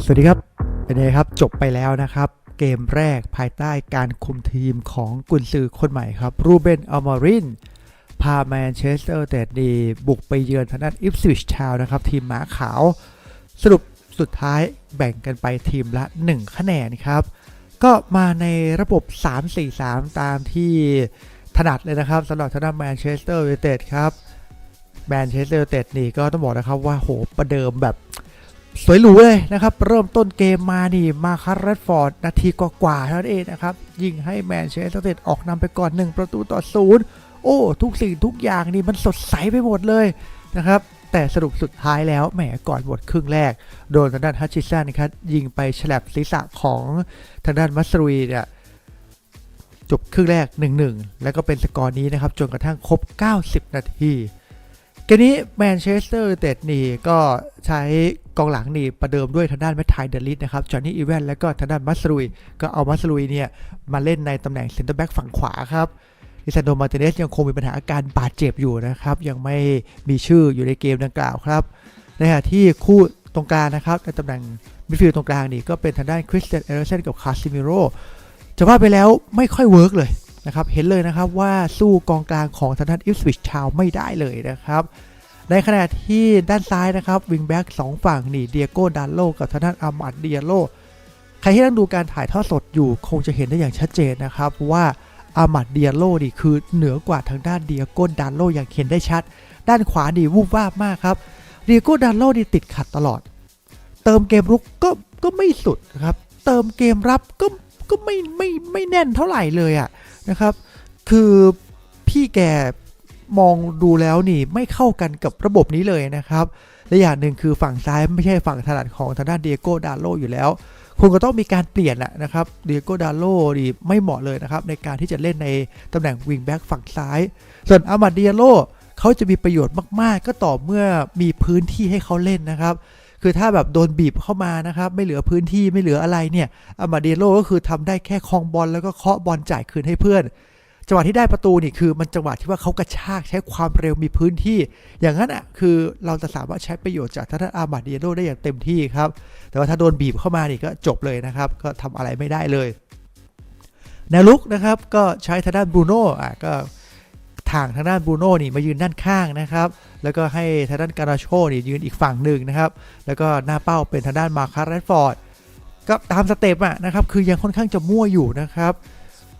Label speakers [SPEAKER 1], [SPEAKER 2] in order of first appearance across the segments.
[SPEAKER 1] สวัสดีครับ เป็นไงครับ จบไปแล้วนะครับ เกมแรกภายใต้การคุมทีมของกุนซือคนใหม่ครับ รูเบนอัลมาริน พาแมนเชสเตอร์แต่ดีบุกไปเยือนทางด้านอิฟสวิชชาวนะครับ ทีมหมาขาว สรุปสุดท้ายแบ่งกันไปทีมละ 1 คะแนนครับ ก็มาในระบบ 3-4-3 ตามที่ถนัดเลยนะครับสำหรับทางด้านแมนเชสเตอร์ยูไนเต็ดครับแมนเชสเตอร์ยูไนเต็ดนี่ก็ต้องบอกนะครับว่าโหประเดิมแบบ สวยหรูเลยนะครับ เริ่มต้นเกมมานี่มาคาร์เรดฟอร์ด นาทีกว่าๆเท่านั้นเองนะครับ ยิงให้แมนเชสเตอร์เต็ดออกนำไปก่อน 1 ประตูต่อศูนย์โอ้ ทุกสิ่งทุกอย่างนี่มันสดใสไปหมดเลยนะครับ แต่สรุปสุดท้ายแล้วแหมก่อนหมดครึ่งแรก โดนทางด้านฮัตชิสันนะครับยิงไปฉลับศีรษะของทางด้านมัสรุยเนี่ยจบครึ่งแรก 1-1 แล้วก็เป็นสกอร์นี้นะครับ จนกระทั่งครบ 90 นาทีเกมนี้แมนเชสเตอร์ยูไนเต็ดนี่ก็ใช้ กองหลังนี่ประเดิมด้วยทางด้านแมทไทเดลิสนะครับจอห์นนี่อีแวนแล้วก็ทางด้านมัสลุย ก็เอามัสลุยเนี่ยมาเล่นในตำแหน่งเซนเตอร์แบ็กฝั่งขวาครับลิซานโดมาร์ติเนสยังคงมีปัญหาอาการบาดเจ็บอยู่นะครับ ยังไม่มีชื่ออยู่ในเกมดังกล่าวครับในขณะที่คู่ตรงกลางนะครับในตำแหน่งมิดฟิลด์ตรงกลางนี่ก็เป็นทางด้านคริสเตียนเอเรเซนกับคาซิมิโรจะว่าไปแล้วไม่ค่อยเวิร์กเลยนะครับเห็นเลยนะครับว่าสู้กองกลางของทางด้านอิฟสวิชชาวไม่ได้เลยนะครับ ในขณะที่ด้านซ้ายนะครับวิงแบ็กสองฝั่งนี่เดียโก้ดานโลกับทางด้านอามัดเดียโลใครที่นั่งดูการถ่ายทอดสดอยู่คงจะเห็นได้อย่างชัดเจนนะครับว่าอามัดเดียโลนี่คือเหนือกว่าทางด้านเดียโก้ดานโลอย่างเห็นได้ชัด ด้านขวานี่วูบวาบมากครับเดียโก้ดานโลนี่ติดขัดตลอด เติมเกมรุกก็ก็ไม่สุดนะครับเติมเกมรับก็ก็ไม่ไม่ไม่แน่นเท่าไหร่เลยอะนะครับ คือพี่แก มองดูแล้วนี่ไม่เข้ากันกับระบบนี้เลยนะครับ และอย่างหนึ่งคือฝั่งซ้ายไม่ใช่ฝั่งถนัดของทางด้านเดียโก้ดาโลอยู่แล้วคุณก็ต้องมีการเปลี่ยนแหละนะครับ เดียโกดาโลนี่ไม่เหมาะเลยนะครับในการที่จะเล่นในตำแหน่งวิงแบ็กฝั่งซ้าย ส่วนอามาดเดียโลเขาจะมีประโยชน์มาก ๆ ก็ต่อเมื่อมีพื้นที่ให้เขาเล่นนะครับ คือถ้าแบบโดนบีบเข้ามานะครับ ไม่เหลือพื้นที่ไม่เหลืออะไรเนี่ยอามาเดียโลก็คือทำได้แค่คลองบอลแล้วก็เคาะบอลจ่ายคืนให้เพื่อน จังหวะที่ได้ประตูนี่คือมันจังหวะที่ว่าเขากระชากใช้ความเร็วมีพื้นที่ อย่างนั้นอะคือเราจะสามารถใช้ประโยชน์จากทางด้านอามาดเดียโดได้อย่างเต็มที่ครับ แต่ว่าถ้าโดนบีบเข้ามานี่ก็จบเลยนะครับ ก็ทำอะไรไม่ได้เลยแนวลุกนะครับก็ใช้ทางด้านบรูโน่อะก็ทางทางด้านบรูโน่นี่มายืนด้านข้างนะครับ แล้วก็ให้ทางด้านการาโชนี่ยืนอีกฝั่งหนึ่งนะครับ แล้วก็หน้าเป้าเป็นทางด้านมาคาร์แรดฟอร์ดก็ตามสเต็ปอะนะครับ คือยังค่อนข้างจะมั่วอยู่นะครับ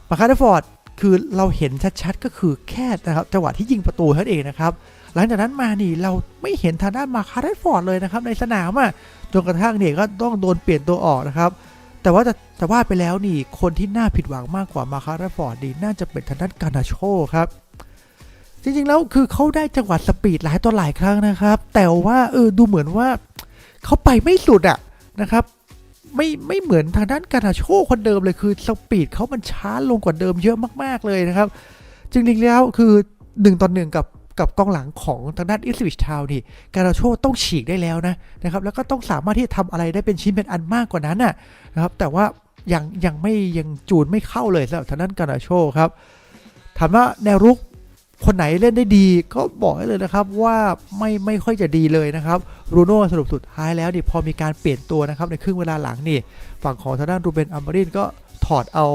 [SPEAKER 1] มาคาร์แรดฟอร์ด คือเราเห็นชัดๆก็คือแค่นะครับจังหวะที่ยิงประตูเท่านั้นเองนะครับหลังจากนั้นมานี่เราไม่เห็นทางด้านมาคาร์ดฟอร์ดเลยนะครับในสนามอะจนกระทั่งเนี่ยก็ต้องโดนเปลี่ยนตัวออกนะครับ แต่ว่าจะแต่ว่าไปแล้วนี่คนที่น่าผิดหวังมากกว่ามาคาร์ดฟอร์ดดีน่าจะเป็นทางด้านกานาโชครับจริงๆแล้วคือเขาได้จังหวะสปีดหลายต่อหลายครั้งนะครับ แต่ว่าเออดูเหมือนว่าเขาไปไม่สุดอะนะครับ ไม่ไม่เหมือนทางด้านการาโชคนเดิมเลยคือสปีดเขามันช้าลงกว่าเดิมเยอะมากๆเลยนะครับ จริงๆแล้วคือ1ต่อหนึ่งกับกับกองหลังของทางด้านอิสวิชทาวนี่การาโชต้องฉีกได้แล้วนะนะครับแล้วก็ต้องสามารถที่จะทำอะไรได้เป็นชิ้นเป็นอันมากกว่านั้นนะนะครับแต่ว่ายังยังไม่ยังจูนไม่เข้าเลยสำหรับทางด้านการาโชครับถามว่าแนวรุก คนไหนเล่นได้ดีก็บอกให้เลยนะครับว่าไม่ไม่ค่อยจะดีเลยนะครับรูโน่สรุปสุดท้ายแล้วนี่พอมีการเปลี่ยนตัวนะครับในครึ่งเวลาหลังนี่ ฝั่งของทางด้านรูเบนอัมบรินก็ถอดเอา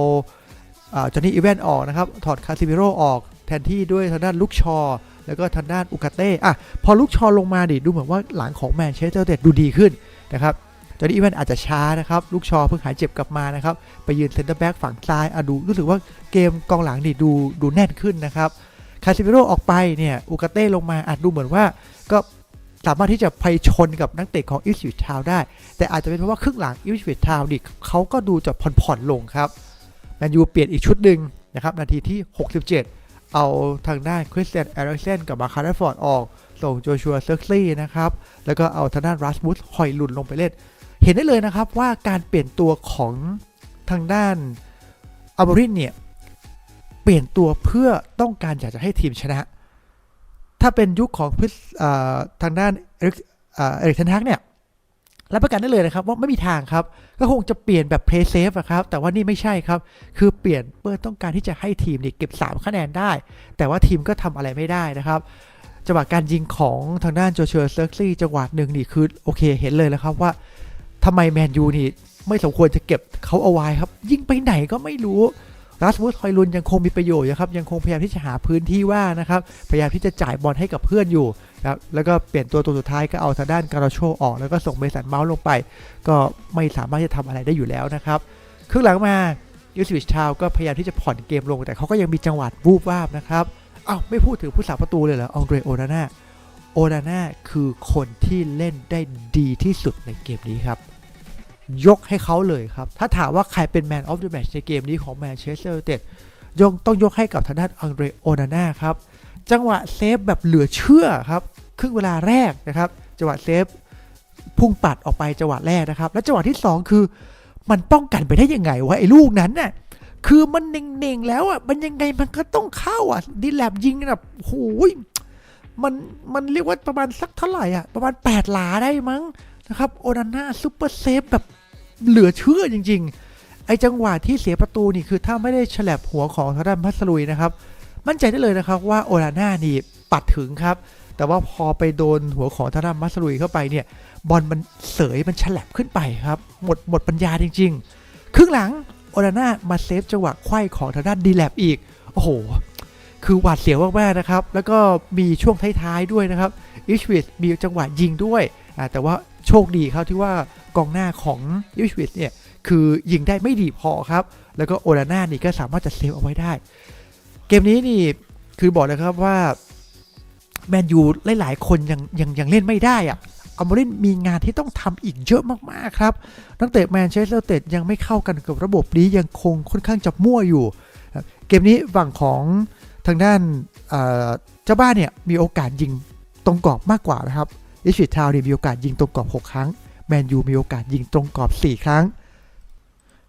[SPEAKER 1] จอห์นนี่อีแวนออกนะครับ ถอดคาซิมิโรออกแทนที่ด้วยทางด้านลุกชอ แล้วก็ทางด้านอุกาเต้อะพอลุกชอลงมาดิดูเหมือนว่าหลังของแมนเชสเตอร์ยูไนเต็ดดูดีขึ้นนะครับจอห์นนี่อีแวนอาจจะช้านะครับลุกชอเพิ่งหายเจ็บกลับมานะครับไปยืนเซนเตอร์แบ็กฝั่งซ้ายอะดูรู้สึกว่าเกมกองหลังนี่ดูดูแน่นขึ้นนะครับ คาซิเมโรออกไปเนี่ยอุกาเต้ลงมาอาจดูเหมือนว่าก็สามารถที่จะไปชนกับนักเตะของอิสวิททาวได้ แต่อาจจะเป็นเพราะว่าครึ่งหลังอิสวิททาวดิเขาก็ดูจะผ่อนๆลงครับแมนยูเปลี่ยนอีกชุดหนึ่งนะครับนาทีที่ 67 เอาทางด้านคริสเตียนเอริกเซนกับมาคาร์ฟอร์ดออก ส่งโจชัวเซิร์กลีนะครับ แล้วก็เอาทางด้านรัสมุสหอยหลุนลงไปเล่น เห็นได้เลยนะครับว่าการเปลี่ยนตัวของทางด้านอัลบรินเนี่ย ปลี่ยนตัวเพื่อต้องการอยากจะให้ทีมชนะ ถ้าเป็นยุคของพิทางด้านเอริกเอริกเทนฮักเนี่ยรับประกันได้เลยนะครับว่าไม่มีทางครับ ก็คงจะเปลี่ยนแบบเพลย์เซฟอะครับ แต่ว่านี่ไม่ใช่ครับ คือเปลี่ยนเพื่อต้องการที่จะให้ทีมเนี่ยเก็บ 3 คะแนนได้ แต่ว่าทีมก็ทำอะไรไม่ได้นะครับจังหวะการยิงของทางด้านโจเชอร์เซิร์ซี่จังหวะหนึ่งนี่คือโอเคเห็นเลยแล้วครับว่าทำไมแมนยูนี่ไม่สมควรจะเก็บเขาเอาไว้ครับ ยิงไปไหนก็ไม่รู้ รัสมุสฮอยลุนยังคงมีประโยชน์นะครับยังคงพยายามที่จะหาพื้นที่ว่างนะครับพยายามที่จะจ่ายบอลให้กับเพื่อนอยู่นะครับแล้วก็เปลี่ยนตัวตัวสุดท้ายก็เอาทางด้านการาโชออก แล้วก็ส่งเมสันเมาส์ลงไป ก็ไม่สามารถจะทำอะไรได้อยู่แล้วนะครับครึ่งหลังมายูสวิชทาวก็พยายามที่จะผ่อนเกมลง แต่เขาก็ยังมีจังหวะวูบวาบนะครับอ้าวไม่พูดถึงผู้สาประตูเลยเหรอองเดรโอนาน่าโอนาน่าคือคนที่เล่นได้ดีที่สุดในเกมนี้ครับ ยกให้เขาเลยครับ ถ้าถามว่าใครเป็นแมนออฟเดอะแมชในเกมนี้ของแมนเชสเตอร์ยูไนเต็ดยงต้องยกให้กับทางด้านอังเดรโอนาน่าครับ จังหวะเซฟแบบเหลือเชื่อครับ ครึ่งเวลาแรกนะครับ จังหวะเซฟพุ่งปัดออกไปจังหวะแรกนะครับ แล้วจังหวะที่ 2 คือ มันป้องกันไปได้ยังไงวะไอ้ลูกนั้นน่ะคือมันเน่งๆแล้วอะมันยังไงมันก็ต้องเข้าอะดิแลบยิงแบบโอ้ยมันมันเรียกว่าประมาณสักเท่าไหร่อะประมาณ 8 หลาได้มั้ง นะครับโอนาน่าซูเปอร์เซฟแบบเหลือเชื่อจริง ๆ ไอจังหวะที่เสียประตูนี่คือถ้าไม่ได้ฉลับหัวของทางด้านพัสลุยนะครับ มั่นใจได้เลยนะครับว่าโอนาน่านี่ปัดถึงครับ แต่ว่าพอไปโดนหัวของทางด้านมัสลุยเข้าไปเนี่ยบอลมันเสยมันฉลับขึ้นไปครับหมดหมดปัญญาจริง ๆ ครึ่งหลังโอนาน่ามาเซฟจังหวะไขว้ของทางด้านดีแลบอีกโอ้โหคือหวาดเสียวมากๆนะครับ แล้วก็มีช่วงท้ายๆด้วยนะครับ อิชวิสมีจังหวะยิงด้วย แต่ว่า โชคดีครับที่ว่ากองหน้าของอิชวิสเนี่ยคือยิงได้ไม่ดีพอครับ แล้วก็โอนาน่านี่ก็สามารถจะเซฟเอาไว้ได้ เกมนี้นี่คือบอกนะครับว่าแมนยูหลาย ๆ คนยังยังยังเล่นไม่ได้อะอัมรินมีงานที่ต้องทำอีกเยอะมาก ๆ ครับ นักเตะแมนเชสเตอร์เตดยังไม่เข้ากันกับระบบนี้ยังคงค่อนข้างจะมั่วอยู่ เกมนี้ฝั่งของทางด้านเอ่อเจ้าบ้านเนี่ยมีโอกาสยิงตรงกรอบมากกว่านะครับ อิชิทาวเนี่ยมีโอกาสยิงตรงกรอบ 6 ครั้ง แมนยูมีโอกาสยิงตรงกรอบ 4 ครั้ง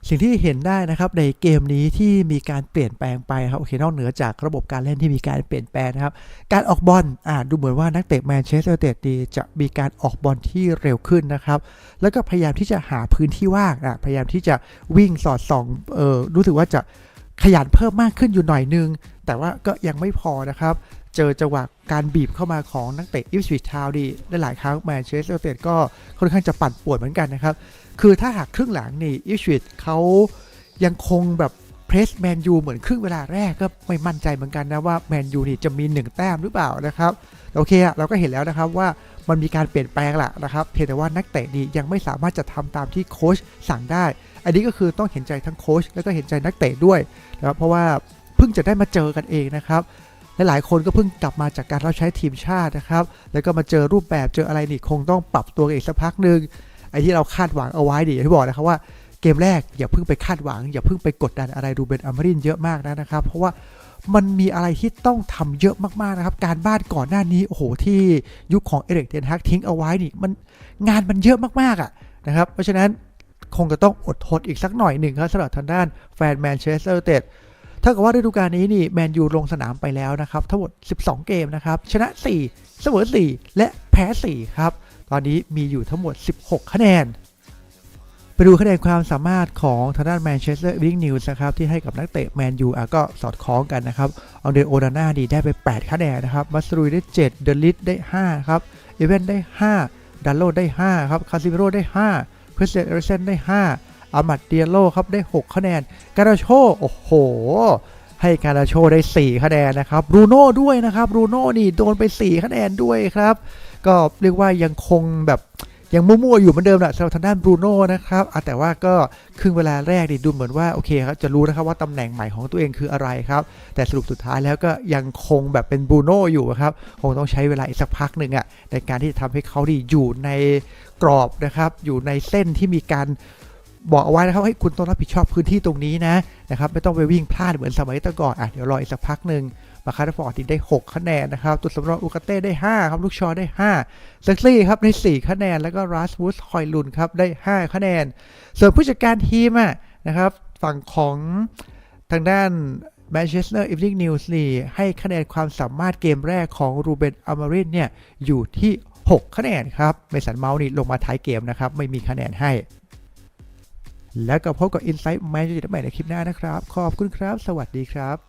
[SPEAKER 1] สิ่งที่เห็นได้นะครับในเกมนี้ที่มีการเปลี่ยนแปลงไปครับโอเคนอกเหนือจากระบบการเล่นที่มีการเปลี่ยนแปลงนะครับ การออกบอลอ่าดูเหมือนว่านักเตะแมนเชสเตอร์เต็ดดีจะมีการออกบอลที่เร็วขึ้นนะครับ แล้วก็พยายามที่จะหาพื้นที่ว่างอะพยายามที่จะวิ่งสอดส่องเออรู้สึกว่าจะขยันเพิ่มมากขึ้นอยู่หน่อยนึง แต่ว่าก็ยังไม่พอนะครับ เจอจังหวะการบีบเข้ามาของนักเตะอิฟสวิชทาวดีได้หลายครั้งแมนเชสเตอร์ยูไนเต็ดก็ค่อนข้างจะปั่นป่วนเหมือนกันนะครับ คือถ้าหากครึ่งหลังนี่อิฟสวิชเขายังคงแบบเพรสแมนยูเหมือนครึ่งเวลาแรกก็ไม่มั่นใจเหมือนกันนะว่าแมนยูนี่จะมี 1 แต้มหรือเปล่านะครับโอเคอะเราก็เห็นแล้วนะครับว่ามันมีการเปลี่ยนแปลงแหละนะครับเพียงแต่ว่านักเตะดียังไม่สามารถจะทำตามที่โค้ชสั่งได้ อันนี้ก็คือต้องเห็นใจทั้งโค้ชแล้วก็เห็นใจนักเตะด้วยนะครับเพราะว่าเพิ่งจะได้มาเจอกันเองนะครับ ลหลายคนก็เพิ่งกลับมาจากการรับใช้ทีมชาตินะครับ แล้วก็มาเจอรูปแบบเจออะไรนี่คงต้องปรับตัวกันอีกสักพักหนึ่งไอ้ที่เราคาดหวังเอาไว้ดิอย่างที่บอกนะครับว่าเกมแรกอย่าเพิ่งไปคาดหวัง อย่าเพิ่งไปกดดันอะไรดูเบนอมรินเยอะมากนะนะครับ เพราะว่ามันมีอะไรที่ต้องทำเยอะมากๆนะครับ การบ้านก่อนหน้านี้โอ้โหที่ยุคของเอริกเทนฮักทิ้งเอาไว้นี่มันงานมันเยอะมากๆอะนะครับเพราะฉะนั้นคงจะต้องอดทนอีกสักหน่อยหนึ่งครับสำหรับทางด้านแฟนแมนเชสเตอร์เต็ด เท่ากับว่าฤดูกาลนี้นี่แมนยูลงสนามไปแล้วนะครับ ทั้งหมด 12 เกมนะครับ ชนะ 4 เสมอ 4 และแพ้ 4 ครับ ตอนนี้มีอยู่ทั้งหมด 16 คะแนน ไปดูคะแนนความสามารถของทางด้านแมนเชสเตอร์วิงนิวส์นะครับ ที่ให้กับนักเตะแมนยูอะก็สอดคล้องกันนะครับเอาเดโอนาน่าดีได้ไป 8 คะแนนนะครับมัสรุยได้ 7 เดลิสได้ 5 ครับเอเวนได้ 5ดัลโลได้ 5 ครับ คาซิเมโรได้5เพรสเซนเอริเซนได้ 5 อามัดเดียโลครับได้ 6 คะแนน การาโชโอ้โห ให้การาโชได้ 4 คะแนนนะครับบรูโน่ด้วยนะครับบรูโน่นี่โดนไป 4 คะแนนด้วยครับ ก็เรียกว่ายังคงแบบยังมั่วๆอยู่เหมือนเดิมแหละสำหรับทางด้านบรูโน่นะครับแต่ว่าก็ครึ่งเวลาแรกนี่ดูเหมือนว่าโอเคครับจะรู้นะครับว่าตำแหน่งใหม่ของตัวเองคืออะไรครับ แต่สรุปสุดท้ายแล้วก็ยังคงแบบเป็นบรูโน่อยู่ครับคงต้องใช้เวลาอีกสักพักหนึ่งอะในการที่จะทำให้เขาดีอยู่ในกรอบนะครับ อยู่ในเส้นที่มีการ บอกเอาไว้นะครับให้คุณต้องรับผิดชอบพื้นที่ตรงนี้นะนะครับไม่ต้องไปวิ่งพลาดเหมือนสมัยแต่ก่อนอะเดี๋ยวรออีกสักพักหนึ่งมาคาร์ฟอร์ดทีได้ 6 คะแนนนะครับตัวสำรองอูกาเต้ได้ 5 ครับลูกชอได้5เซ็กซี่ครับได้ 4 คะแนน แล้วก็รัสวูสคอยลุนครับได้ 5 คะแนน ส่วนผู้จัดการทีมอะนะครับฝั่งของทางด้าน Manchester Evening News นี่ให้คะแนนความสามารถเกมแรกของรูเบนอมารินเนี่ยอยู่ที่ 6 คะแนนครับเมสันเมาส์นี่ลงมาท้ายเกมนะครับไม่มีคะแนนให้ แล้วก็พบกับ Insight Man United ใหม่ในคลิปหน้านะครับ ขอบคุณครับ สวัสดีครับ